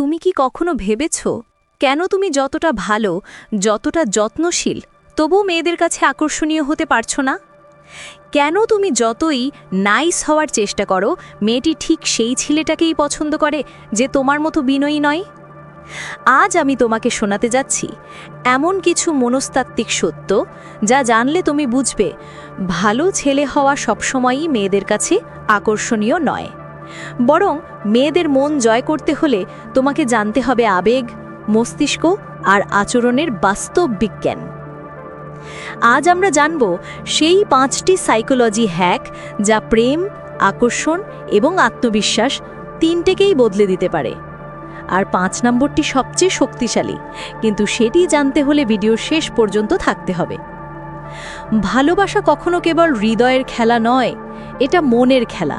তুমি কি কখনো ভেবেছ? কেন তুমি যতটা ভালো, যতটা যত্নশীল, তবুও মেয়েদের কাছে আকর্ষণীয় হতে পারছ না? কেন তুমি যতই নাইস হওয়ার চেষ্টা করো, মেয়েটি ঠিক সেই ছেলেটাকেই পছন্দ করে যে তোমার মতো বিনয়ী নয়? আজ আমি তোমাকে শোনাতে যাচ্ছি এমন কিছু মনস্তাত্ত্বিক সত্য যা জানলে তুমি বুঝবে, ভালো ছেলে হওয়া সবসময়ই মেয়েদের কাছে আকর্ষণীয় নয়। বরং মেয়েদের মন জয় করতে হলে তোমাকে জানতে হবে আবেগ, মস্তিষ্ক আর আচরণের বাস্তব বিজ্ঞান। আজ আমরা জানব সেই পাঁচটি সাইকোলজি হ্যাক যা প্রেম, আকর্ষণ এবং আত্মবিশ্বাস তিনটেকেই বদলে দিতে পারে। আর পাঁচ নম্বরটি সবচেয়ে শক্তিশালী, কিন্তু সেটি জানতে হলে ভিডিও শেষ পর্যন্ত থাকতে হবে। ভালোবাসা কখনো কেবল হৃদয়ের খেলা নয়, এটা মনের খেলা।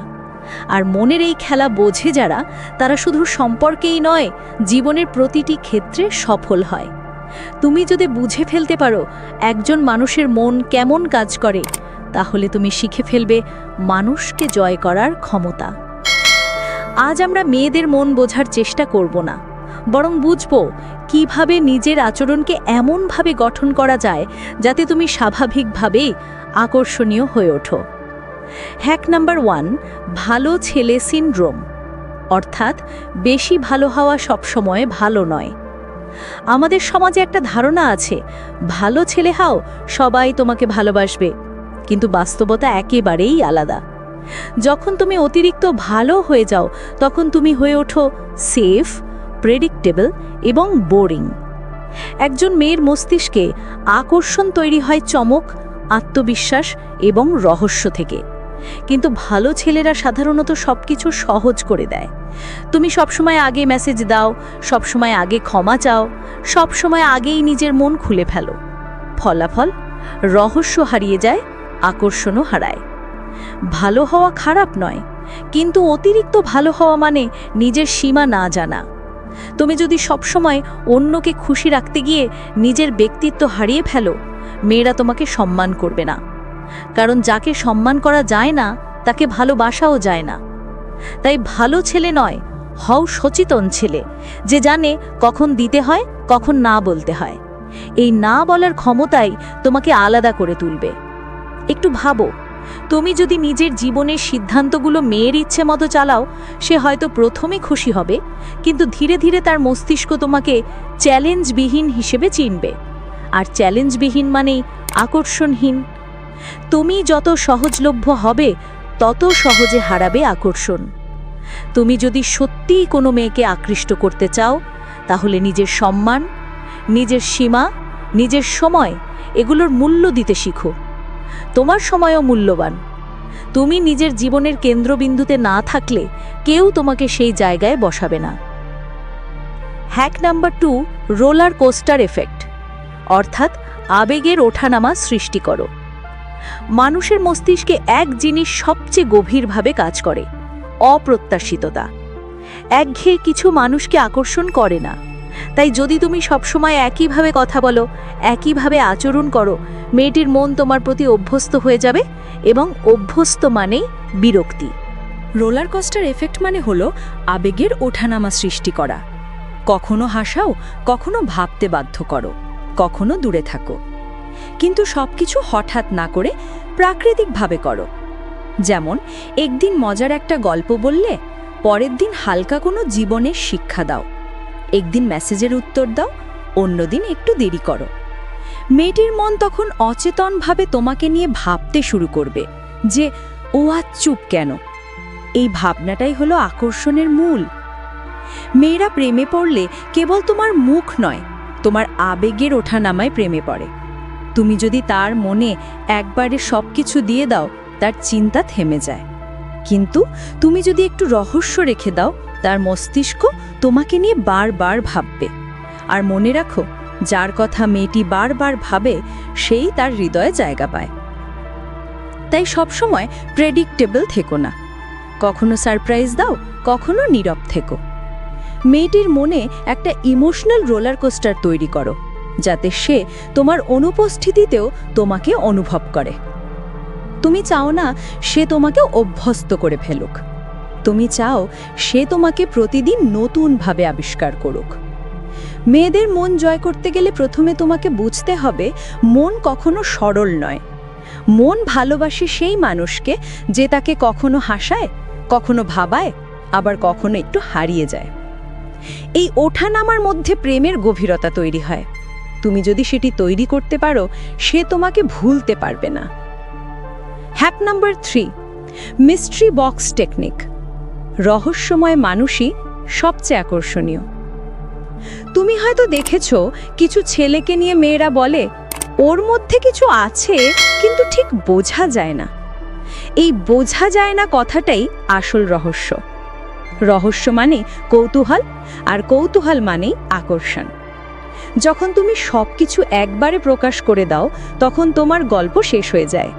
আর মনের এই খেলা বোঝে যারা, তারা শুধু সম্পর্কেই নয়, জীবনের প্রতিটি ক্ষেত্রে সফল হয়। তুমি যদি বুঝে ফেলতে পারো একজন মানুষের মন কেমন কাজ করে, তাহলে তুমি শিখে ফেলবে মানুষকে জয় করার ক্ষমতা। আজ আমরা মেয়েদের মন বোঝার চেষ্টা করব না, বরং বুঝব কীভাবে নিজের আচরণকে এমনভাবে গঠন করা যায়, যাতে তুমি স্বাভাবিকভাবেই আকর্ষণীয় হয়ে ওঠো। হ্যাক নাম্বার ওয়ান, ভালো ছেলে সিনড্রোম। অর্থাৎ বেশি ভালো হওয়া সবসময় ভালো নয়। আমাদের সমাজে একটা ধারণা আছে, ভালো ছেলে হাও সবাই তোমাকে ভালোবাসবে, কিন্তু বাস্তবতা একেবারেই আলাদা। যখন তুমি অতিরিক্ত ভালো হয়ে যাও, তখন তুমি হয়ে ওঠো সেফ, প্রেডিক্টেবল এবং বোরিং। একজন মেয়ের মস্তিষ্কে আকর্ষণ তৈরি হয় চমক, আত্মবিশ্বাস এবং রহস্য থেকে। কিন্তু ভালো ছেলেরা সাধারণত সবকিছু সহজ করে দেয়। তুমি সবসময় আগে মেসেজ দাও, সবসময় আগে ক্ষমা চাও, সবসময় আগেই নিজের মন খুলে ফেলো। ফলাফল, রহস্য হারিয়ে যায়, আকর্ষণও হারায়। ভালো হওয়া খারাপ নয়, কিন্তু অতিরিক্ত ভালো হওয়া মানে নিজের সীমা না জানা। তুমি যদি সবসময় অন্যকে খুশি রাখতে গিয়ে নিজের ব্যক্তিত্ব হারিয়ে ফেলো, মেয়েরা তোমাকে সম্মান করবে না। কারণ যাকে সম্মান করা যায় না, তাকে ভালোবাসাও যায় না। তাই ভালো ছেলে নয়, হও সচেতন ছেলে, যে জানে কখন দিতে হয়, কখন না বলতে হয়। এই না বলার ক্ষমতাই তোমাকে আলাদা করে তুলবে। একটু ভাবো, তুমি যদি নিজের জীবনের সিদ্ধান্তগুলো মেয়ের ইচ্ছে মতো চালাও, সে হয়তো প্রথমে খুশি হবে, কিন্তু ধীরে ধীরে তার মস্তিষ্ক তোমাকে চ্যালেঞ্জবিহীন হিসেবে চিনবে। আর চ্যালেঞ্জবিহীন মানেই আকর্ষণহীন তুমি যত সহজলভ্য হবে, তত সহজে হারাবে আকর্ষণ। তুমি যদি সত্যিই কোনো মেয়েকে আকৃষ্ট করতে চাও, তাহলে নিজের সম্মান, নিজের সীমা, নিজের সময় এগুলোর মূল্য দিতে শিখো। তোমার সময়ও মূল্যবান। তুমি নিজের জীবনের কেন্দ্রবিন্দুতে না থাকলে কেউ তোমাকে সেই জায়গায় বসাবে না। Hack number two, roller coaster effect. অর্থাৎ আবেগের ওঠানামা সৃষ্টি করো। মানুষের মস্তিষ্কে এক জিনিস সবচেয়ে গভীরভাবে কাজ করে, অপ্রত্যাশিততা। একঘেয়ে কিছু মানুষকে আকর্ষণ করে না। তাই যদি তুমি সবসময় একইভাবে কথা বলো, একইভাবে আচরণ করো, মেয়েটির মন তোমার প্রতি অভ্যস্ত হয়ে যাবে এবং অভ্যস্ত মানেই বিরক্তি। রোলার কস্টার এফেক্ট মানে হলো আবেগের ওঠানামা সৃষ্টি করা। কখনো হাসাও, কখনো ভাবতে বাধ্য করো, কখনো দূরে থাকো। কিন্তু সবকিছু হঠাৎ না করে প্রাকৃতিকভাবে করো। যেমন, একদিন মজার একটা গল্প বললে, পরের দিন হালকা কোনো জীবনের শিক্ষা দাও। একদিন মেসেজের উত্তর দাও, অন্যদিন একটু দেরি করো। মেয়েটির মন তখন অচেতনভাবে তোমাকে নিয়ে ভাবতে শুরু করবে যে, ও আজ চুপ কেন? এই ভাবনাটাই হলো আকর্ষণের মূল। মেয়েরা প্রেমে পড়লে কেবল তোমার মুখ নয়, তোমার আবেগের ওঠানামায় প্রেমে পড়ে। তুমি যদি তার মনে একবারে সব কিছু দিয়ে দাও, তার চিন্তা থেমে যায়। কিন্তু তুমি যদি একটু রহস্য রেখে দাও, তার মস্তিষ্ক তোমাকে নিয়ে বারবার ভাববে। আর মনে রাখো, যার কথা মেয়েটি বারবার ভাবে, সেই তার হৃদয়ে জায়গা পায়। তাই সবসময় প্রেডিক্টেবল থেকো না। কখনো সারপ্রাইজ দাও, কখনো নীরব থেকো। মেয়েটির মনে একটা ইমোশনাল রোলার কোস্টার তৈরি করো। যাতে সে তোমার অনুপস্থিতিতেও তোমাকে অনুভব করে। তুমি চাও না সে তোমাকে অভ্যস্ত করে ফেলুক। তুমি চাও সে তোমাকে প্রতিদিন নতুনভাবে আবিষ্কার করুক। মেয়েদের মন জয় করতে গেলে প্রথমে তোমাকে বুঝতে হবে, মন কখনো সরল নয়। মন ভালোবাসে সেই মানুষকে যে তাকে কখনো হাসায়, কখনো ভাবায়, আবার কখনো একটু হারিয়ে যায়। এই ওঠানামার মধ্যে প্রেমের গভীরতা তৈরি হয়। তুমি যদি সেটি তৈরি করতে পারো, সে তোমাকে ভুলতে পারবে না। Hack number three mystery box technique রহস্যময় মানুষই সবচেয়ে আকর্ষণীয়। তুমি হয়তো দেখেছ, কিছু ছেলেকে নিয়ে মেয়েরা বলে, ওর মধ্যে কিছু আছে, কিন্তু ঠিক বোঝা যায় না। এই বোঝা যায় না কথাটাই আসল রহস্য। রহস্য মানে কৌতূহল, আর কৌতূহল মানেই আকর্ষণ। যখন তুমি সবকিছু একবারে প্রকাশ করে দাও, তখন তোমার গল্প শেষ হয়ে যায়।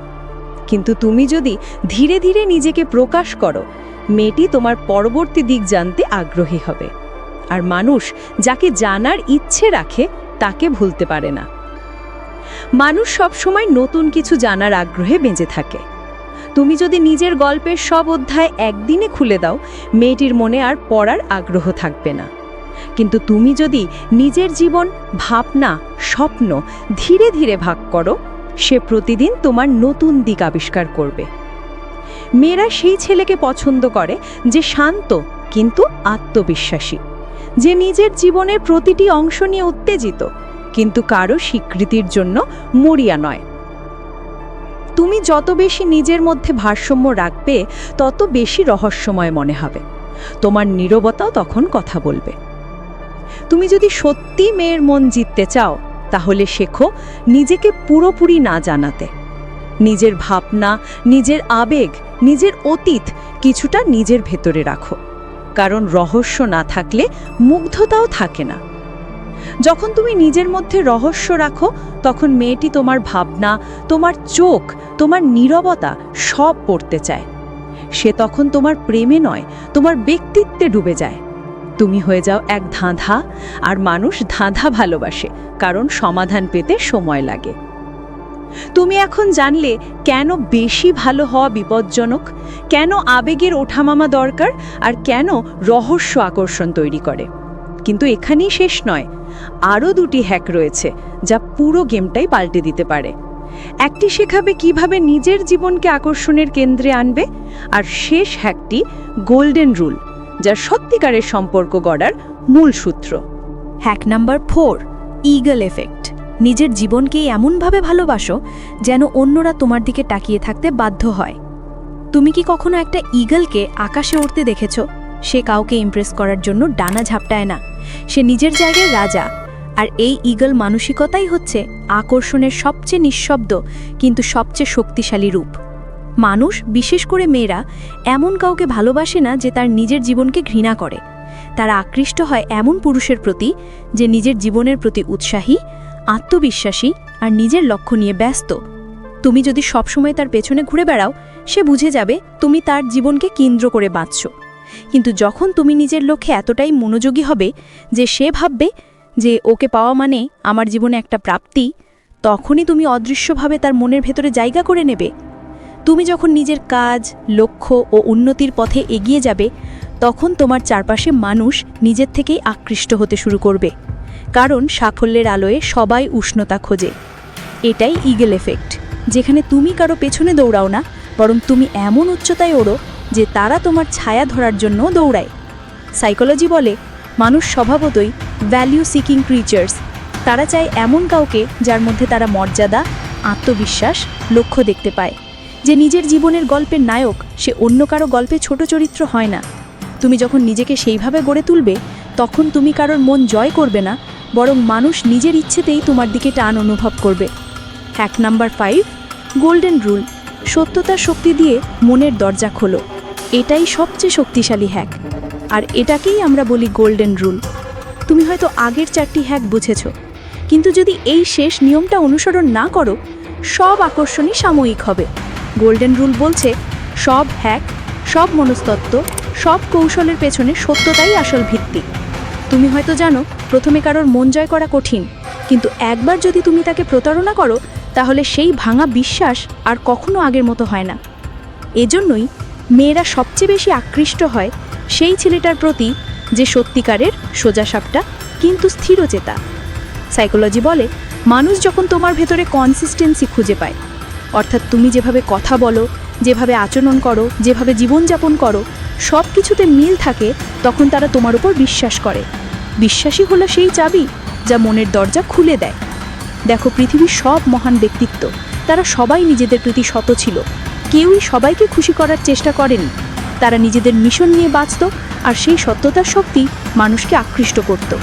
কিন্তু তুমি যদি ধীরে ধীরে নিজেকে প্রকাশ করো, মেয়েটি তোমার পরবর্তী দিক জানতে আগ্রহী হবে। আর মানুষ যাকে জানার ইচ্ছে রাখে, তাকে ভুলতে পারে না। মানুষ সবসময় নতুন কিছু জানার আগ্রহে বেঁচে থাকে। তুমি যদি নিজের গল্পের সব অধ্যায় একদিনে খুলে দাও, মেয়েটির মনে আর পড়ার আগ্রহ থাকবে না। কিন্তু তুমি যদি নিজের জীবন, ভাবনা, স্বপ্ন ধীরে ধীরে ভাগ করো, সে প্রতিদিন তোমার নতুন দিক আবিষ্কার করবে। মেয়েরা সেই ছেলেকে পছন্দ করে যে শান্ত কিন্তু আত্মবিশ্বাসী, যে নিজের জীবনের প্রতিটি অংশ নিয়ে উত্তেজিত কিন্তু কারও স্বীকৃতির জন্য মরিয়া নয়। তুমি যত বেশি নিজের মধ্যে ভারসাম্য রাখবে, তত বেশি রহস্যময় মনে হবে। তোমার নীরবতাও তখন কথা বলবে। তুমি যদি সত্যি মেয়ের মন জিততে চাও, তাহলে শেখো নিজেকে পুরোপুরি না জানাতে। নিজের ভাবনা, নিজের আবেগ, নিজের অতীত কিছুটা নিজের ভেতরে রাখো। কারণ রহস্য না থাকলে মুগ্ধতাও থাকে না। যখন তুমি নিজের মধ্যে রহস্য রাখো, তখন মেয়েটি তোমার ভাবনা, তোমার চোখ, তোমার নীরবতা সব পড়তে চায়। সে তখন তোমার প্রেমে নয়, তোমার ব্যক্তিত্বে ডুবে যায়। তুমি হয়ে যাও এক ধাঁধা, আর মানুষ ধাঁধা ভালোবাসে, কারণ সমাধান পেতে সময় লাগে। তুমি এখন জানলে কেন বেশি ভালো হওয়া বিপজ্জনক, কেন আবেগের ওঠামামা দরকার, আর কেন রহস্য আকর্ষণ তৈরি করে। কিন্তু এখানেই শেষ নয়, আরও দুটি হ্যাক রয়েছে, যা পুরো গেমটাই পাল্টে দিতে পারে। একটি শেখাবে কীভাবে নিজের জীবনকে আকর্ষণের কেন্দ্রে আনবে, আর শেষ হ্যাকটি গোল্ডেন রুল যা সত্যিকারের সম্পর্ক গড়ার মূল সূত্র। Hack number four eagle effect নিজের জীবনকে এমনভাবে ভালোবাসো যেন অন্যরা তোমার দিকে তাকিয়ে থাকতে বাধ্য হয়। তুমি কি কখনো একটা ইগলকে আকাশে উড়তে দেখেছ? সে কাউকে ইমপ্রেস করার জন্য ডানা ঝাপটায় না। সে নিজের জায়গায় রাজা। আর এই ইগল মানসিকতাই হচ্ছে আকর্ষণের সবচেয়ে নিঃশব্দ, কিন্তু সবচেয়ে শক্তিশালী রূপ। মানুষ, বিশেষ করে মেয়েরা, এমন কাউকে ভালোবাসে না যে তার নিজের জীবনকে ঘৃণা করে। তারা আকৃষ্ট হয় এমন পুরুষের প্রতি যে নিজের জীবনের প্রতি উৎসাহী, আত্মবিশ্বাসী আর নিজের লক্ষ্য নিয়ে ব্যস্ত। তুমি যদি সবসময় তার পেছনে ঘুরে বেড়াও, সে বুঝে যাবে তুমি তার জীবনকে কেন্দ্র করে বাঁচছ কিন্তু যখন তুমি নিজের লক্ষ্যে এতটাই মনোযোগী হবে যে সে ভাববে যে ওকে পাওয়া মানে আমার জীবনে একটা প্রাপ্তি, তখনই তুমি অদৃশ্যভাবে তার মনের ভেতরে জায়গা করে নেবে। তুমি যখন নিজের কাজ, লক্ষ্য ও উন্নতির পথে এগিয়ে যাবে, তখন তোমার চারপাশে মানুষ নিজের থেকেই আকৃষ্ট হতে শুরু করবে। কারণ সাফল্যের আলোয় সবাই উষ্ণতা খোঁজে। এটাই ইগল এফেক্ট যেখানে তুমি কারও পেছনে দৌড়াও না, বরং তুমি এমন উচ্চতায় ওড়ো যে তারা তোমার ছায়া ধরার জন্য দৌড়ায়। সাইকোলজি বলে, মানুষ স্বভাবতই ভ্যালিউ সিকিং ক্রিচার্স তারা চায় এমন কাউকে যার মধ্যে তারা মর্যাদা, আত্মবিশ্বাস, লক্ষ্য দেখতে পায়। যে নিজের জীবনের গল্পের নায়ক, সে অন্য কারও গল্পে ছোট চরিত্র হয় না। তুমি যখন নিজেকে সেইভাবে গড়ে তুলবে, তখন তুমি কারোর মন জয় করবে না, বরং মানুষ নিজের ইচ্ছেতেই তোমার দিকে টান অনুভব করবে। Hack number five golden rule সত্যতার শক্তি দিয়ে মনের দরজা খোলো। এটাই সবচেয়ে শক্তিশালী হ্যাক আর এটাকেই আমরা বলি গোল্ডেন রুল তুমি হয়তো আগের চারটি হ্যাক বুঝেছ, কিন্তু যদি এই শেষ নিয়মটা অনুসরণ না করো, সব আকর্ষণই সাময়িক হবে। গোল্ডেন রুল বলছে, সব হ্যাক, সব মনস্তত্ত্ব, সব কৌশলের পেছনে সত্যতাই আসল ভিত্তি। তুমি হয়তো জানো, প্রথমে কারোর মন জয় করা কঠিন, কিন্তু একবার যদি তুমি তাকে প্রতারণা করো, তাহলে সেই ভাঙা বিশ্বাস আর কখনো আগের মতো হয় না। এজন্যই মেয়েরা সবচেয়ে বেশি আকৃষ্ট হয় সেই ছেলেটার প্রতি যে সত্যিকারের সোজাসাপটা, কিন্তু স্থিরচেতা। সাইকোলজি বলে, মানুষ যখন তোমার ভেতরে কনসিস্টেন্সি খুঁজে পায় অর্থাৎ তুমি যেভাবে কথা বলো, যেভাবে আচরণ করো, যেভাবে জীবনযাপন করো সব কিছুতে মিল থাকে তখন তারা তোমার উপর বিশ্বাস করে। বিশ্বাসী হলো সেই চাবি যা মনের দরজা খুলে দেয়। দেখো, পৃথিবীর সব মহান ব্যক্তিত্ব, তারা সবাই নিজেদের প্রতি শত ছিল। কেউই সবাইকে খুশি করার চেষ্টা করেনি। তারা নিজেদের মিশন নিয়ে বাঁচত আর সেই সত্যতার শক্তি মানুষকে আকৃষ্ট করত।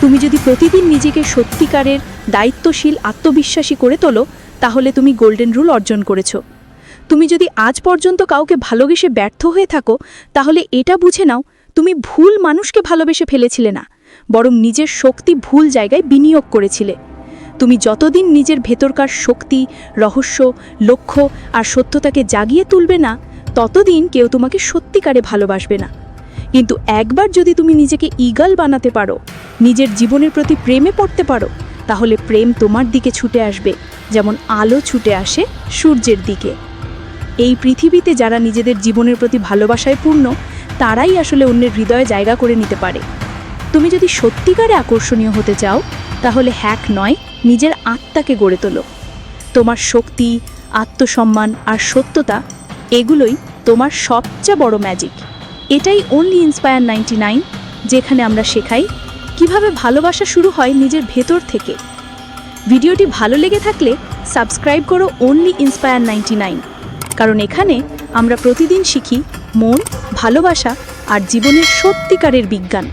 তুমি যদি প্রতিদিন নিজেকে সত্যিকারের, দায়িত্বশীল, আত্মবিশ্বাসী করে তোলো তাহলে তুমি গোল্ডেন রুল অর্জন করেছ। তুমি যদি আজ পর্যন্ত কাউকে ভালোবেসে ব্যর্থ হয়ে থাকো, তাহলে এটা বুঝে নাও, তুমি ভুল মানুষকে ভালোবেসে ফেলেছিলে না, বরং নিজের শক্তি ভুল জায়গায় বিনিয়োগ করেছিলে। তুমি যতদিন নিজের ভেতরকার শক্তি, রহস্য, লক্ষ্য আর সত্যতাকে জাগিয়ে তুলবে না, ততদিন কেউ তোমাকে সত্যিকারে ভালোবাসবে না। কিন্তু একবার যদি তুমি নিজেকে ইগাল বানাতে পারো, নিজের জীবনের প্রতি প্রেমে পড়তে পারো, তাহলে প্রেম তোমার দিকে ছুটে আসবে। যেমন আলো ছুটে আসে সূর্যের দিকে। এই পৃথিবীতে যারা নিজেদের জীবনের প্রতি ভালোবাসায় পূর্ণ, তারাই আসলে অন্যের হৃদয়ে জায়গা করে নিতে পারে। তুমি যদি সত্যিকারে আকর্ষণীয় হতে চাও, তাহলে হ্যাক নয়, নিজের আত্মাকে গড়ে তোলো। তোমার শক্তি, আত্মসম্মান আর সত্যতা, এগুলোই তোমার সবচেয়ে বড় ম্যাজিক এটাই অনলি ইন্সপায়ার নাইনটি নাইন যেখানে আমরা শেখাই কীভাবে ভালোবাসা শুরু হয় নিজের ভেতর থেকে। ভিডিওটি ভালো লেগে থাকলে সাবস্ক্রাইব করো অনলি ইন্সপায়ার নাইনটি নাইন কারণ এখানে আমরা প্রতিদিন শিখি মন, ভালোবাসা আর জীবনের সত্যিকারের বিজ্ঞান।